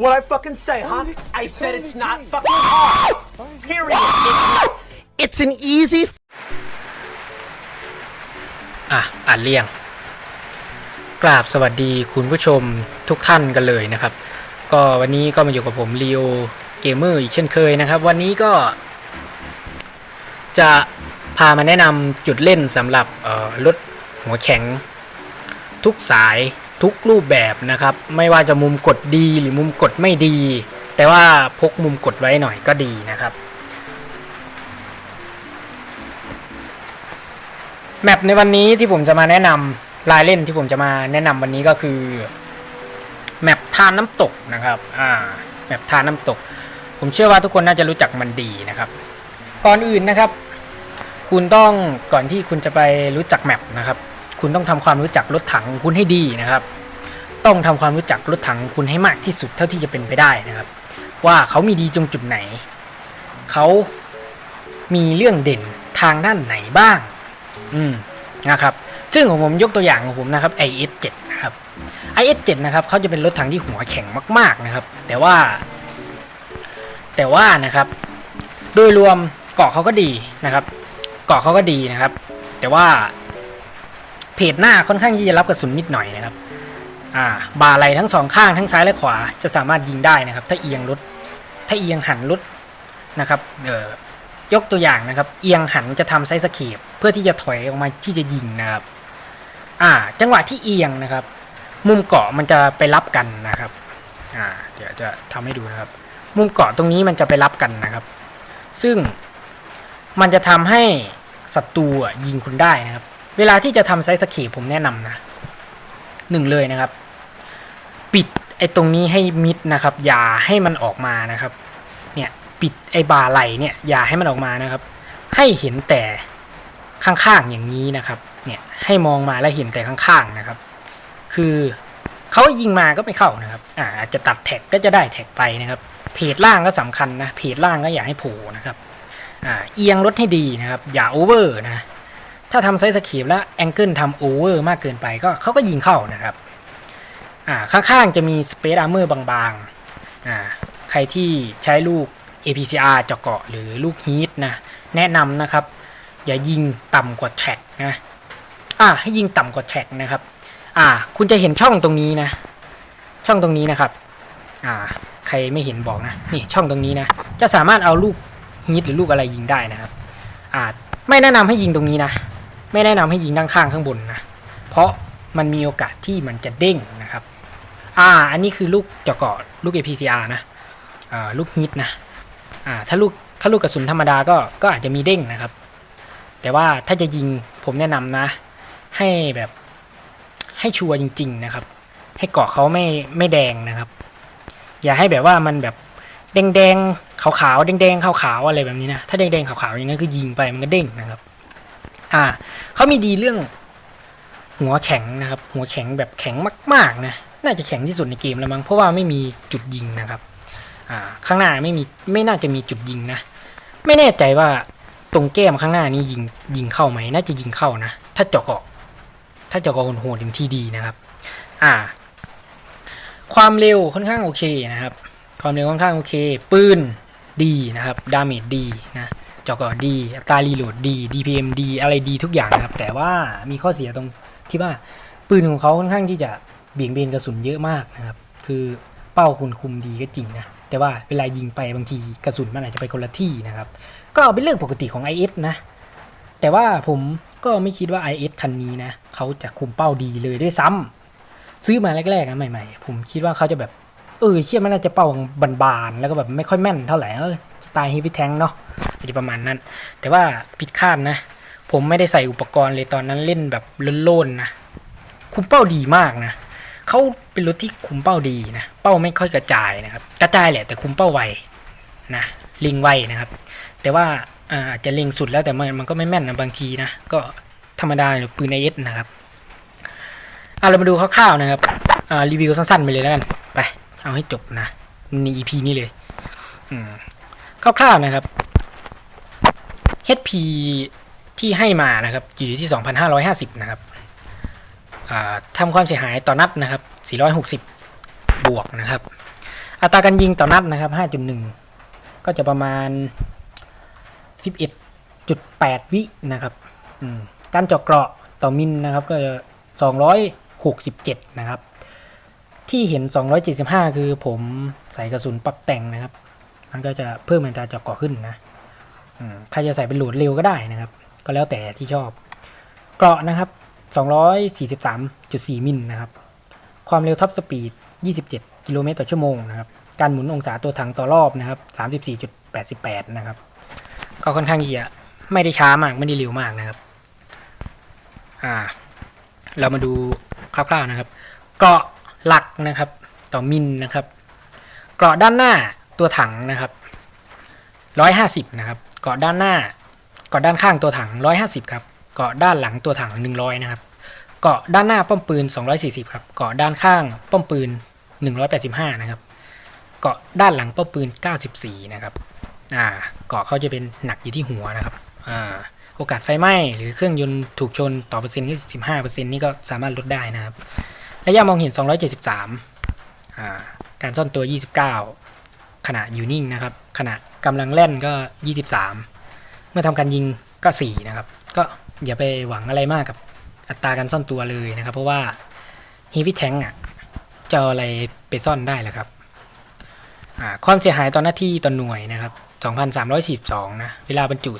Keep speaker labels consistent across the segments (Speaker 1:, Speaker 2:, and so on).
Speaker 1: What I fucking say, huh? I said it's not fucking hard. Period. It's not. It's an easy
Speaker 2: อะอ่านเรียง กราบสวัสดีคุณผู้ชมทุกท่านกันเลยนะครับ ก็วันนี้ก็มาอยู่กับผมลีโอเกมเมอร์อีกเช่นเคยนะครับ วันนี้ก็ จะพามาแนะนำจุดเล่นสำหรับเอ่อรถหัวแข็งทุกสาย ทุกรูปแบบนะครับ ไม่ว่าจะมุมกดดีหรือมุมกดไม่ดี แต่ว่าพกมุมกดไว้หน่อยก็ดีนะครับ แมปในวันนี้ที่ผมจะมาแนะนำลายเล่นที่ผมจะมาแนะนำวันนี้ก็คือแมปทานน้ำตกนะครับอ่าแมปทานน้ำตก ผมเชื่อว่าทุกคนน่าจะรู้จักมันดีนะครับ ก่อนอื่นนะครับ คุณต้องก่อนที่คุณจะไปรู้จักแมปนะครับ คุณต้องทำความรู้จักรถถังคุณให้ดีนะครับ ต้องทำความรู้จักรถถังของคุณให้มากที่สุดเท่าที่จะเป็นไปได้นะครับ ว่าเขามีดีตรงจุดไหน เขามีเรื่องเด่นทางด้านไหนบ้าง อืมนะครับ ซึ่งของผมยกตัวอย่างของผมนะครับ IS7 นะครับ IS7 นะครับเขาจะเป็นรถถังที่หัวแข็งมากๆนะครับ แต่ว่า แต่ว่านะครับ โดยรวมเกาะเขาก็ดีนะครับ เกาะเขาก็ดีนะครับ แต่ว่า เพจหน้าค่อนข้างที่จะรับกระสุนนิดหน่อยนะครับอ่าบาไหลทั้งสองข้างทั้งซ้ายและขวาจะสามารถยิงได้นะครับ ถ้าเอียงรถถ้าเอียงหันรถนะครับเออยกตัวอย่างนะครับ เอียงหันจะทำไซส์สเคปเพื่อที่จะถอยออกมาที่จะยิงนะครับอ่าจังหวะที่เอียงนะครับ มุมเกาะมันจะไปรับกันนะครับอ่าเดี๋ยวจะทำให้ดูนะครับ มุมเกาะตรงนี้มันจะไปรับกันนะครับ ซึ่งมันจะทำให้ศัตรูยิงคุณได้นะครับ เวลาที่จะทำไซส์สเคปผมแนะนำนะหนึ่งเลยนะครับ ปิดไอ้ตรงนี้ให้มิดนะครับ อย่าให้มันออกมานะครับ เนี่ยปิดไอ้บาไหลเนี่ยอย่าให้มันออกมานะครับ ให้เห็นแต่ข้างๆอย่างนี้นะครับ เนี่ยให้มองมาแล้วเห็นแต่ข้างๆนะครับ คือเขายิงมาก็ไม่เข้านะครับอ่าอาจจะตัดแท็กก็จะได้แท็กไปนะครับ เพจล่างก็สำคัญนะ เพจล่างก็อย่าให้โผล่นะครับอ่าเอียงรถให้ดีนะครับ อย่าโอเวอร์นะ ถ้าทำไซส์สเคปแล้วแองเกิลทำโอเวอร์มากเกินไปก็เขาก็ยิงเข้านะครับอ่าข้างๆจะมีสเปซอาร์เมอร์บางๆอ่าใครที่ใช้ลูก APCR เจาะเกาะหรือลูกฮีทนะแนะนำนะครับ อย่ายิงต่ำกว่าแทร็กนะอ่าให้ยิงต่ำกว่าแทร็กนะครับอ่าคุณจะเห็นช่องตรงนี้นะ ช่องตรงนี้นะครับอ่าใครไม่เห็นบอกนะนี่ช่องตรงนี้นะจะสามารถเอาลูกฮีทหรือลูกอะไรยิงได้นะครับอ่าไม่แนะนำให้ยิงตรงนี้นะ ไม่แนะนำให้ยิงด้านข้างข้างบนนะ เพราะมันมีโอกาสที่มันจะเด้งนะครับ อ่า อันนี้คือลูกเจาะเกาะลูก APCR นะอ่าลูกฮีทนะ อ่า ถ้าลูก ถ้าลูกกระสุนธรรมดาก็ ก็อาจจะมีเด้งนะครับ แต่ว่าถ้าจะยิงผมแนะนำนะ ให้แบบ ให้ชัวร์จริง ๆ นะครับ ให้เกาะเขาไม่ ไม่แดงนะครับ อย่าให้แบบว่ามันแบบแดงๆขาวๆแดงๆขาวๆอะไรแบบนี้นะ ถ้าแดงๆขาวๆอย่างนั้นคือยิงไปมันก็เด้งนะครับ อ่าเขามีดีเรื่อง หัวแข็งนะครับ หัวแข็งแบบแข็งมากๆนะน่าจะแข็งที่สุดในเกมแล้วมั้งเพราะว่าไม่มีจุดยิงนะครับอ่าข้างหน้าไม่มีไม่น่าจะมีจุดยิงนะ ไม่แน่ใจว่าตรงแก้มข้างหน้านี้ยิงยิงเข้าไหมน่าจะยิงเข้านะถ้าเจาะเกาะถ้าเจาะเกาะโหดๆถึงที่ดีนะครับ อ่า ความเร็วค่อนข้างโอเคนะครับ ความเร็วค่อนข้างโอเค ปืนดีนะครับดาเมจดีนะ จาะเกาะดีอัตรารีโหลดดี DPM ดีอะไรดีทุกอย่างนะครับ แต่ว่ามีข้อเสียตรงที่ว่าปืนของเขาค่อนข้างที่จะเบี่ยงเบนกระสุนเยอะมากนะครับ คือเป้าคุณคุมดีก็จริงนะ แต่ว่าเวลายิงไปบางทีกระสุนมันอาจจะไปคนละที่นะครับ ก็เป็นเรื่องปกติของ IS นะ แต่ว่าผมก็ไม่คิดว่า IS คันนี้นะเขาจะคุมเป้าดีเลยด้วยซ้ำซื้อมาแรกๆนะใหม่ๆ ผมคิดว่าเขาจะแบบเออเชื่อมันน่าจะเป้าบานๆแล้วก็แบบไม่ค่อยแม่นเท่าไหร่เออสไตล์ฮฟวี่แทงเนาะ จะประมาณนั้น แต่ว่าผิดคาดนะ ผมไม่ได้ใส่อุปกรณ์เลยตอนนั้นเล่นแบบล่นๆนะ คุมเป้าดีมากนะเขาเป็นรถที่คุมเป้าดีนะ เป้าไม่ค่อยกระจายนะครับ กระจายแหละแต่คุมเป้าไวนะลิงไวนะครับ แต่ว่าอาจจะเล็งสุดแล้วแต่มันมันก็ไม่แม่นนะบางทีนะ ก็ธรรมดาหรือปืนไอเอสนะครับเอาเรามาดูคร่าวๆนะครับรีวิวสั้นๆไปเลยแล้วกันไปเอาให้จบนะใน EP นี้เลยคร่าวๆนะครับ HP ที่ให้มานะครับอยู่ที่ 2,550 นะครับทำความเสียหายต่อนัดนะครับ 460 บวกนะครับ อัตราการยิงต่อนัดนะครับ 5.1 ก็จะประมาณ 11.8 วินะครับการเจาะเกราะต่อมิลนะครับ ก็จะ267 นะครับ ที่เห็น 275 คือผมใส่กระสุนปรับแต่งนะครับ มันก็จะเพิ่มอัตราเจาะเกราะขึ้นนะ ใครจะใส่เป็นโหลดเร็วก็ได้นะครับ ก็แล้วแต่ที่ชอบ เกราะนะครับ 243.4 มิลนะครับ ความเร็วท็อปสปีด 27 กิโลเมตรต่อชั่วโมงนะครับ การหมุนองศาตัวถังต่อรอบนะครับ 34.88 นะครับ ก็ค่อนข้างที่จะไม่ได้ช้ามาก ไม่ได้เร็วมากนะครับ อ่า เรามาดูคร่าวๆนะครับ เกราะหลักนะครับต่อมิลนะครับ เกราะด้านหน้าตัวถังนะครับ 150 นะครับ เกาะด้านหน้า เกาะด้านข้างตัวถัง 150 ครับ เกาะด้านหลังตัวถัง 100 นะครับ เกาะด้านหน้าป้อมปืน 240 ครับ เกาะด้านข้างป้อมปืน 185 นะครับ เกาะด้านหลังป้อมปืน 94 นะครับ อ่า เกาะเขาจะเป็นหนักอยู่ที่หัวนะครับ อ่า โอกาสไฟไหม้หรือเครื่องยนต์ถูกชนต่อเปอร์เซ็นต์ที่15%นี่ก็สามารถลดได้นะครับ ระยะมองเห็น 273 อ่า การซ่อนตัว 29 ขณะอยู่นิ่งนะครับ ขณะ กำลังเล่นก็ 23 เมื่อทำการยิงก็ 4 นะครับ ก็อย่าไปหวังอะไรมากกับอัตราการซ่อนตัวเลยนะครับ เพราะว่าฮีวิแทงอะจะอะไรไปซ่อนได้ล่ะครับอ่าความเสียหายต่อหน้าที่ต่อหน่วยนะครับ 2,342 นะ เวลาบรรจุ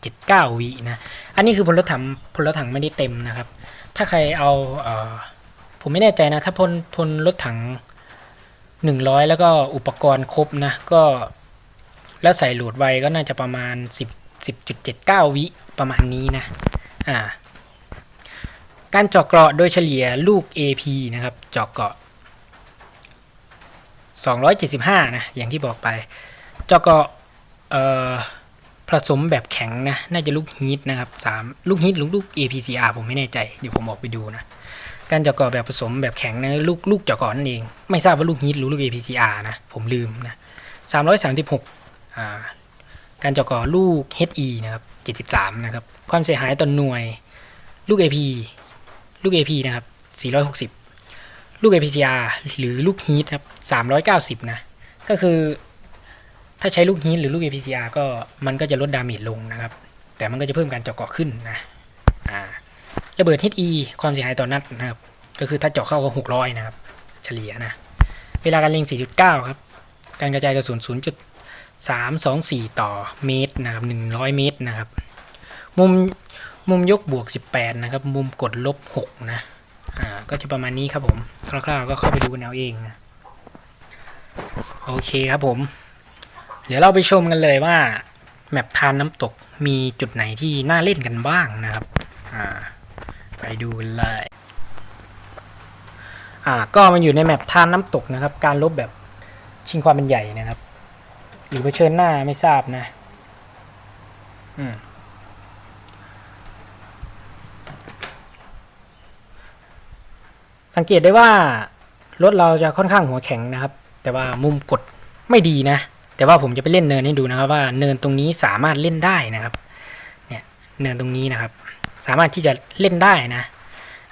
Speaker 2: 11.79 วินะ อันนี้คือพลรถถังพลรถถังไม่ได้เต็มนะครับ ถ้าใครเอาเออผมไม่แน่ใจนะ ถ้าพลพลรถถัง 100 แล้วก็อุปกรณ์ครบนะ ก็ แล้วใส่โหลดไวก็น่าจะประมาณ 10 10.79 วิประมาณนี้นะ อ่า การเจาะเกราะโดยเฉลี่ยลูก AP นะครับเจาะเกราะ 275 นะ อย่างที่บอกไป เจาะเกราะเอ่อผสมแบบแข็งนะ น่าจะลูกฮีทนะครับสามลูกฮีทหรือลูก APCR ผมไม่แน่ใจ เดี๋ยวผมออกไปดูนะ การเจาะเกราะแบบผสมแบบแข็งนะลูกลูกเจาะเกราะนั่นเอง ไม่ทราบว่าลูกฮีทหรือลูก APCR นะ ผมลืมนะ336อ่า การเจาะกราะลูก HE นะครับ 73 นะครับ ความเสียหายต่อหน่วย ลูก AP ลูก AP นะครับ 460 ลูก APCR หรือลูกฮีทครับ 390 นะ ก็คือถ้าใช้ลูกฮีทหรือลูก APCR ก็มันก็จะลดดาเมจลงนะครับ แต่มันก็จะเพิ่มการเจาะเกราะขึ้นนะระเบิด HE ความเสียหายต่อนัดนะครับ ก็คือถ้าเจาะเข้าก็ 600 นะครับ เฉลี่ยนะ เวลาการเล็ง 4.9 ครับ การกระจายกระสุน 324 ต่อเมตรนะครับ100 เมตรนะครับ มุมมุมยกบวก 18 นะครับ มุมกดลบ 6 นะ อ่า ก็จะประมาณนี้ครับผม คร่าวๆก็เข้าไปดูกันเอาเองนะ โอเคครับผม เดี๋ยวเราไปชมกันเลยว่า แมปทานน้ำตกมีจุดไหนที่น่าเล่นกันบ้างนะครับ อ่า ไปดูกันเลย อ่า ก็มันอยู่ในแมปทานน้ำตกนะครับ การลบแบบชิงความเป็นใหญ่นะครับ หรือเผชิญหน้าไม่ทราบนะอืมสังเกตได้ว่ารถเราจะค่อนข้างหัวแข็งนะครับ แต่ว่ามุมกดไม่ดีนะ แต่ว่าผมจะไปเล่นเนินให้ดูนะครับ ว่าเนินตรงนี้สามารถเล่นได้นะครับ เนี่ยเนินตรงนี้นะครับ สามารถที่จะเล่นได้นะ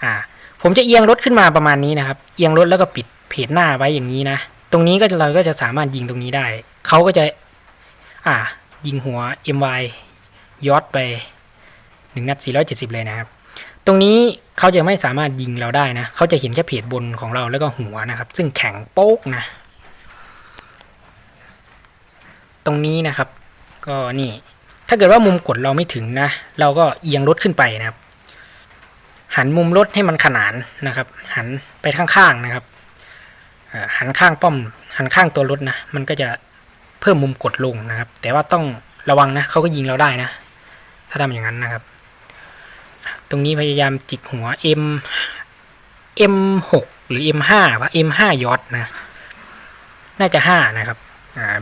Speaker 2: อ่า ผมจะเอียงรถขึ้นมาประมาณนี้นะครับ เอียงรถแล้วก็ปิดเพจหน้าไว้อย่างนี้นะ ตรงนี้ก็เราก็จะสามารถยิงตรงนี้ได้ เขาก็จะ อ่า ยิงหัว MY ยอดไปหนึ่งนัด 470 เลยนะครับ ตรงนี้เขาจะไม่สามารถยิงเราได้นะ เขาจะเห็นแค่เพจบนของเราแล้วก็หัวนะครับ ซึ่งแข็งโป๊กนะ ตรงนี้นะครับ ก็นี่ ถ้าเกิดว่ามุมกดเราไม่ถึงนะ เราก็เอียงรถขึ้นไปนะครับ หันมุมรถให้มันขนานนะครับ หันไปข้างๆนะครับ หันข้างป้อม หันข้างตัวรถนะ มันก็จะเพิ่มมุมกดลงนะครับ แต่ว่าต้องระวังนะเขาก็ยิงเราได้นะ ถ้าทำอย่างนั้นนะครับ ตรงนี้พยายามจิกหัว M M6 หรือ M5 วะ M5 ยอดนะ น่าจะ 5 นะครับ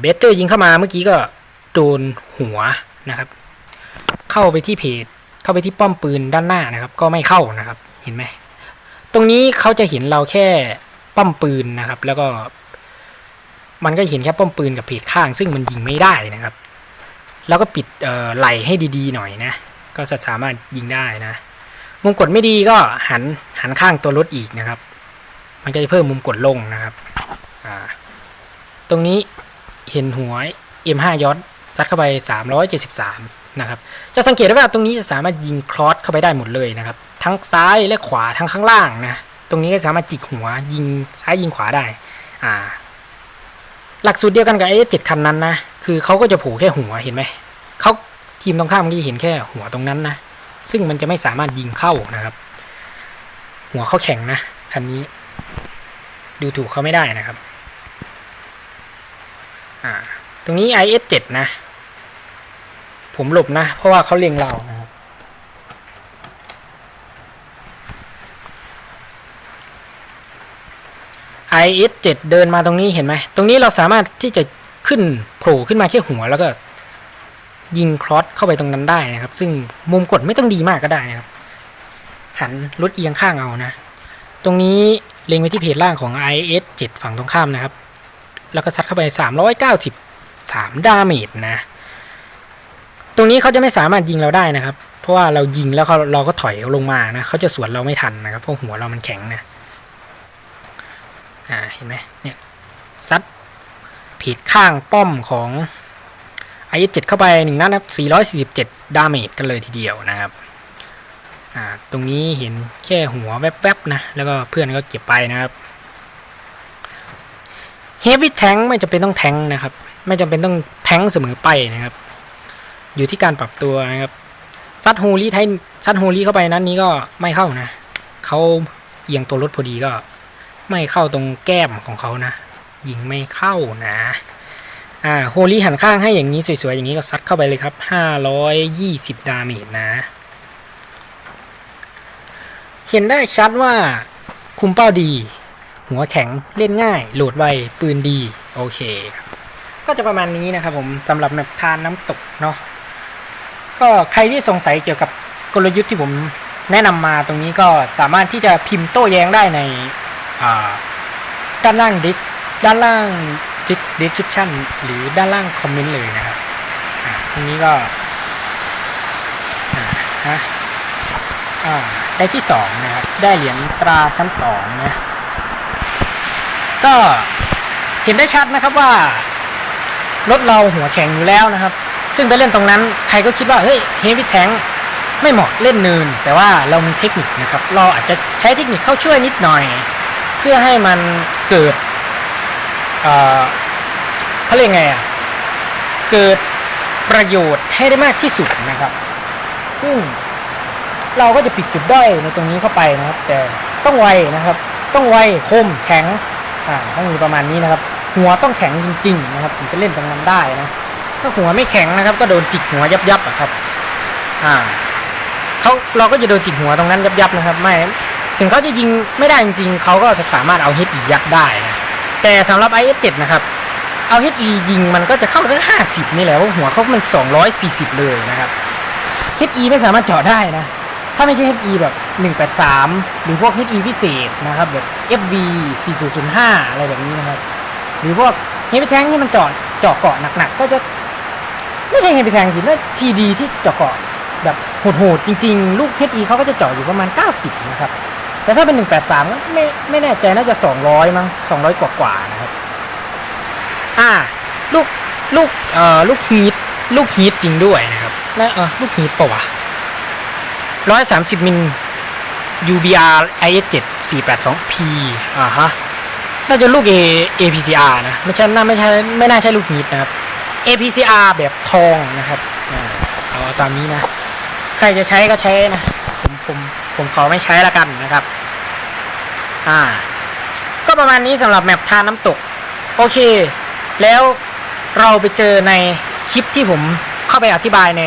Speaker 2: เบสเตอร์ยิงเข้ามาเมื่อกี้ก็โดนหัวนะครับ เข้าไปที่เพจเข้าไปที่ป้อมปืนด้านหน้านะครับ ก็ไม่เข้านะครับ เห็นไหม ตรงนี้เขาจะเห็นเราแค่ ป้อมปืนนะครับ แล้วก็มันก็เห็นแค่ป้อมปืนกับเพจข้าง ซึ่งมันยิงไม่ได้นะครับ แล้วก็ปิดไหลให้ดีๆหน่อยนะ ก็จะสามารถยิงได้นะ มุมกดไม่ดีก็หันหันข้างตัวรถอีกนะครับ มันก็จะเพิ่มมุมกดลงนะครับ ตรงนี้เห็นหัว M5 ยอดซัดเข้าไป 373 นะครับ จะสังเกตได้ว่าตรงนี้จะสามารถยิงครอสเข้าไปได้หมดเลยนะครับ ทั้งซ้ายและขวาทั้งข้างล่างนะ ตรงนี้ก็สามารถจิกหัวยิงซ้ายยิงขวาได้ อ่า หลักสูตรเดียวกันกับไอ้เจ็ดคันนั้นนะ คือเขาก็จะผูกแค่หัวเห็นไหม เขาทีมตรงข้ามก็จะเห็นแค่หัวตรงนั้นนะ ซึ่งมันจะไม่สามารถยิงเข้านะครับ หัวเขาแข็งนะคันนี้ ดูถูกเขาไม่ได้นะครับ อ่า ตรงนี้ IS 7 นะ ผมหลบนะ เพราะว่าเขาเล็งเรานะครับ IS 7 เดินมาตรงนี้เห็นไหม ตรงนี้เราสามารถที่จะขึ้นโผล่ขึ้นมาแค่หัวแล้วก็ยิงครอสเข้าไปตรงนั้นได้นะครับ ซึ่งมุมกดไม่ต้องดีมากก็ได้นะครับ หันรถเอียงข้างเอานะ ตรงนี้เล็งไปที่เพจล่างของ IS 7 ฝั่งตรงข้ามนะครับ แล้วก็ซัดเข้าไป 393 ดาเมจนะ ตรงนี้เขาจะไม่สามารถยิงเราได้นะครับ เพราะว่าเรายิงแล้วเขาเราก็ถอยลงมานะเขาจะสวนเราไม่ทันนะครับเพราะหัวเรามันแข็งนะ อ่าเห็นไหมเนี่ยซัดผิดข้างป้อมของไอเจ็ดเข้าไปหนึ่งนัดนะครับ447 ดาเมจกันเลยทีเดียวนะครับอ่าตรงนี้เห็นแค่หัวแวบๆนะ แล้วก็เพื่อนก็เก็บไปนะครับเฮฟวี่แทงไม่จำเป็นต้องแทงนะครับ ไม่จำเป็นต้องแทงเสมอไปนะครับ อยู่ที่การปรับตัวนะครับซัดฮูลี่ไทยซัดฮูลี่เข้าไปนั้นนี้ก็ไม่เข้านะเขาเอียงตัวรถพอดีก็ ไม่เข้าตรงแก้มของเขานะ ยิงไม่เข้านะ อ่าโฮลี่หันข้างให้อย่างนี้สวยๆอย่างนี้ก็ซัดเข้าไปเลยครับ 520 ดาเมจนะ เห็นได้ชัดว่าคุมเป้าดี หัวแข็งเล่นง่าย โหลดไว ปืนดี โอเค ก็จะประมาณนี้นะครับผมสำหรับแมปทานน้ำตกเนาะก็ใครที่สงสัยเกี่ยวกับกลยุทธ์ที่ผมแนะนำมาตรงนี้ก็สามารถที่จะพิมพ์โต้แย้งได้ใน ด้านล่างดิสด้านล่างดิสดิสคริปชันหรือด้านล่างคอมเมนต์เลยนะครับอ่าตรงนี้ก็อ่าฮะได้ที่สองนะครับ ได้เหรียญตราชั้นสองนะ ก็เห็นได้ชัดนะครับว่ารถเราหัวแข็งอยู่แล้วนะครับ ซึ่งไปเล่นตรงนั้นใครก็คิดว่า เฮ้ยเฮฟวี่แทงไม่เหมาะเล่นเนิน แต่ว่าเรามีเทคนิคนะครับ เราอาจจะใช้เทคนิคเข้าช่วยนิดหน่อย พื่อให้มันเกิดเขาเรียกไงอะเกิดประโยชน์ให้ได้มากที่สุดนะครับ ซึ่งเราก็จะปิดจุดด้อยในตรงนี้เข้าไปนะครับ แต่ต้องไวนะครับ ต้องไวคมแข็งอ่าต้องมีประมาณนี้นะครับ หัวต้องแข็งจริง ๆ นะครับถึงจะเล่นตรงนั้นได้นะถ้าหัวไม่แข็งนะครับ ก็โดนจิกหัวยับยับๆอะครับ อ่าเขาเราก็จะโดนจิกหัวตรงนั้นยับยับๆนะครับ ไม่ ถึงเขาจะยิงไม่ได้จริงๆ เขาก็จะสามารถเอา HE ยัดได้นะแต่สำหรับ IS7 นะครับ เอา HE ยิงมันก็จะเข้าถึง50 นี่แหละเพราหัวเขามัน 240 เลยนะครับ HE ไม่สามารถเจาะได้นะ ถ้าไม่ใช่ HE แบบ 183 หรือพวก HE พิเศษนะครับแบบ FV 4005 อะไรแบบนี้นะครับ หรือพวกเฮฟ y แทงที่มันเจาะเจาะเกาะหนักๆ ก็จะไม่ใช่เฮฟ y แทงสิน่าทีดีที่เจาะเกาะแบบโหดๆจริง ๆ ลูก HE เขาก็จะเจาะอยู่ประมาณ 90 นะครับ แต่ถ้าเป็น 183ก็ไม่ไม่แน่ใจน่าจะ 200 มั้ง 200 กว่าๆนะครับ อ่า ลูกลูกเอ่อลูกฮีทลูกฮีทจริงด้วยนะครับและเออลูกฮีทปะวะ130มิล UBR IS7 482P อ่าฮะ น่าจะลูก A APCR นะ ไม่ใช่น่าไม่ใช่ไม่น่าใช่ลูกฮีทนะครับ APCR แบบทองนะครับ อ่า เอาตามนี้นะ ใครจะใช้ก็ใช้นะ ผมผม ผมขอไม่ใช้ละกันนะครับ อ่า ก็ประมาณนี้สำหรับแมปทานน้ำตก โอเค แล้วเราไปเจอในคลิปที่ผมเข้าไปอธิบายใน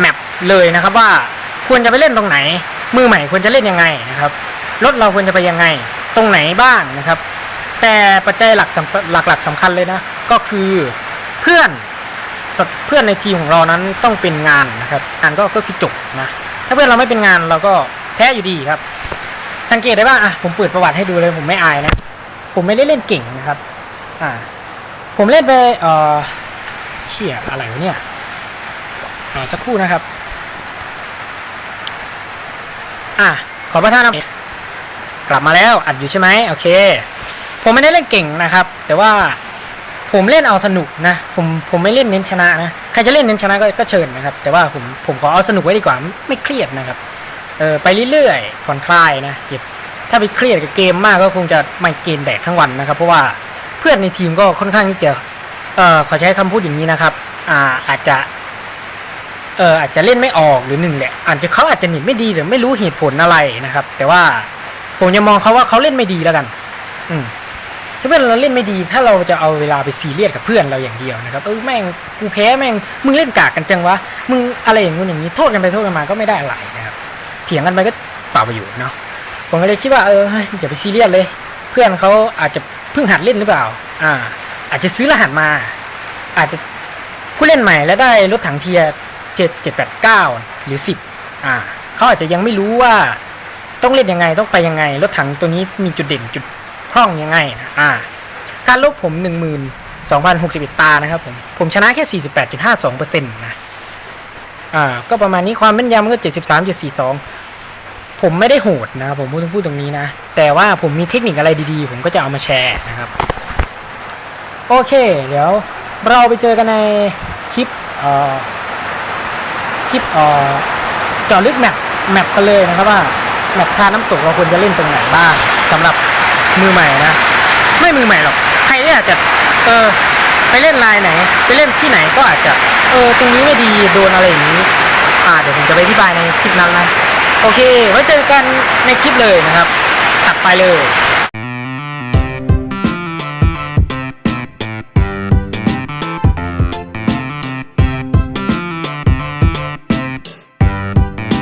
Speaker 2: แมปเลยนะครับว่าควรจะไปเล่นตรงไหน มือใหม่ควรจะเล่นยังไงนะครับรถเราควรจะไปยังไง ตรงไหนบ้างนะครับ แต่ปัจจัยหลักสำหลักๆสำคัญเลยนะ ก็คือเพื่อนเพื่อนในทีมของเรานั้นต้องเป็นงานนะครับงานก็ก็คือจบนะ ถ้าเพื่อนเราไม่เป็นงานเราก็แพ้อยู่ดีครับ สังเกตได้ว่าอะผมเปิดประวัติให้ดูเลยผมไม่อายนะ ผมไม่ได้เล่นเก่งนะครับ อ่า ผมเล่นไปเอ่อเชี่ยอะไรวะเนี่ยอ่าสักครู่นะครับ อะขอประทานนะกลับมาแล้วอัดอยู่ใช่ไหมโอเค ผมไม่ได้เล่นเก่งนะครับ แต่ว่าผมเล่นเอาสนุกนะ ผมผมไม่เล่นเน้นชนะนะ ครจะเล่นเน้นชนะก็ก็เชิญนะครับ แต่ว่าผมผมขอเอาสนุกไว้ดีกว่าไม่เครียดนะครับเออไปเรื่อยๆผ่อนคลายนะถ้าไปเครียดกับเกมมากก็คงจะไม่เกมแดกทั้งวันนะครับ เพราะว่าเพื่อนในทีมก็ค่อนข้างที่จะเออขอใช้คำพูดอย่างนี้นะครับอ่าอาจจะเอออาจจะเล่นไม่ออกหรือหนึ่งแหละอาจจะเขาอาจจะหนีไม่ดีหรือไม่รู้เหตุผลอะไรนะครับ แต่ว่าผมจะมองเขาว่าเขาเล่นไม่ดีแล้วกัน อืม ถ้าเพื่อนเราเล่นไม่ดี ถ้าเราจะเอาเวลาไปซีเรียสกับเพื่อนเราอย่างเดียวนะครับเออแม่งกูแพ้แม่งมึงเล่นกากกันจังวะมึงอะไรอย่างงู้นอย่างนี้โทษกันไปโทษกันมาก็ไม่ได้อะไรนะครับเถียงกันไปก็เปล่าประโยชน์เนาะผมก็เลยคิดว่าเอออย่าไปซีเรียสเลย เพื่อนเขาอาจจะเพิ่งหัดเล่นหรือเปล่า อ่า อาจจะซื้อรหัสมา อาจจะผู้เล่นใหม่แล้วได้รถถังเทียเจ็ดเจ็ดแปดเก้าหรือสิบอ่าเขาอาจจะยังไม่รู้ว่าต้องเล่นยังไงต้องไปยังไงรถถังตัวนี้มีจุดเด่นจุด คล่องยังไงอ่าการลบผมหนึ่งหมื่นสองพันหกสิบเอ็ดตานะครับผม ผมชนะแค่สี่สิบแปดจุดห้าสองเปอร์เซ็นต์นะอ่าก็ประมาณนี้ความแม่นยำก็เจ็ดสิบสามจุดสี่สองผมไม่ได้โหดนะครับผมพูดต้องพูดตรงนี้นะ แต่ว่าผมมีเทคนิคอะไรดีๆ ผมก็จะเอามาแชร์นะครับ โอเค เดี๋ยวเราไปเจอกันในคลิปเอ่อคลิปเอ่อจาะลึกแมปแมปกันเลยนะครับว่าแมปท่าน้ำตกเราควรจะเล่นตรงไหนบ้างสำหรับ มือใหม่นะ ไม่มือใหม่หรอก ใครที่อาจจะเออไปเล่นไลน์ไหน ไปเล่นที่ไหนก็อาจจะเออตรงนี้ไม่ดีโดนอะไรอย่างนี้ อ่าเดี๋ยวผมจะไปอธิบายในคลิปนั้นนะ โอเคไว้เจอกันในคลิปเลยนะครับ ตัดไปเลย